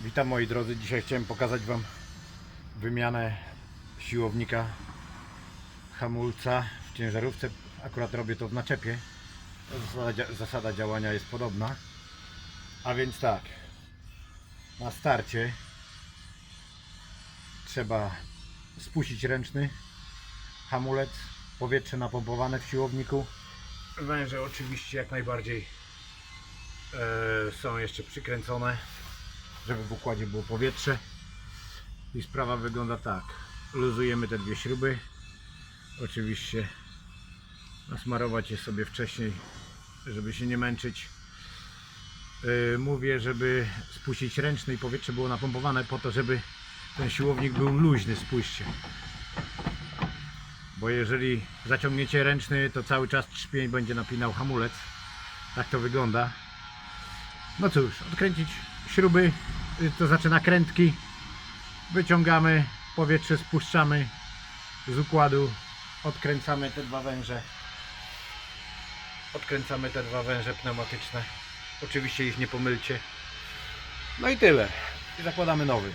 Witam moi drodzy, dzisiaj chciałem pokazać Wam wymianę siłownika hamulca w ciężarówce. Akurat robię to w naczepie. Zasada, zasada działania jest podobna. A więc tak, na starcie trzeba spuścić ręczny hamulec, powietrze napompowane w siłowniku. Węże oczywiście jak najbardziej e, są jeszcze przykręcone żeby w układzie było powietrze. I sprawa wygląda tak. Luzujemy te dwie śruby. Oczywiście nasmarować je sobie wcześniej, żeby się nie męczyć. Yy, mówię, żeby spuścić ręczny i powietrze było napompowane po to, żeby ten siłownik był luźny, spójrzcie. Bo jeżeli zaciągniecie ręczny, to cały czas trzpień będzie napinał hamulec. Tak to wygląda. No cóż, odkręcić śruby, y, to znaczy nakrętki, wyciągamy, powietrze spuszczamy z układu, odkręcamy te dwa węże, odkręcamy te dwa węże pneumatyczne, oczywiście ich nie pomylcie, no i tyle, i zakładamy nowy.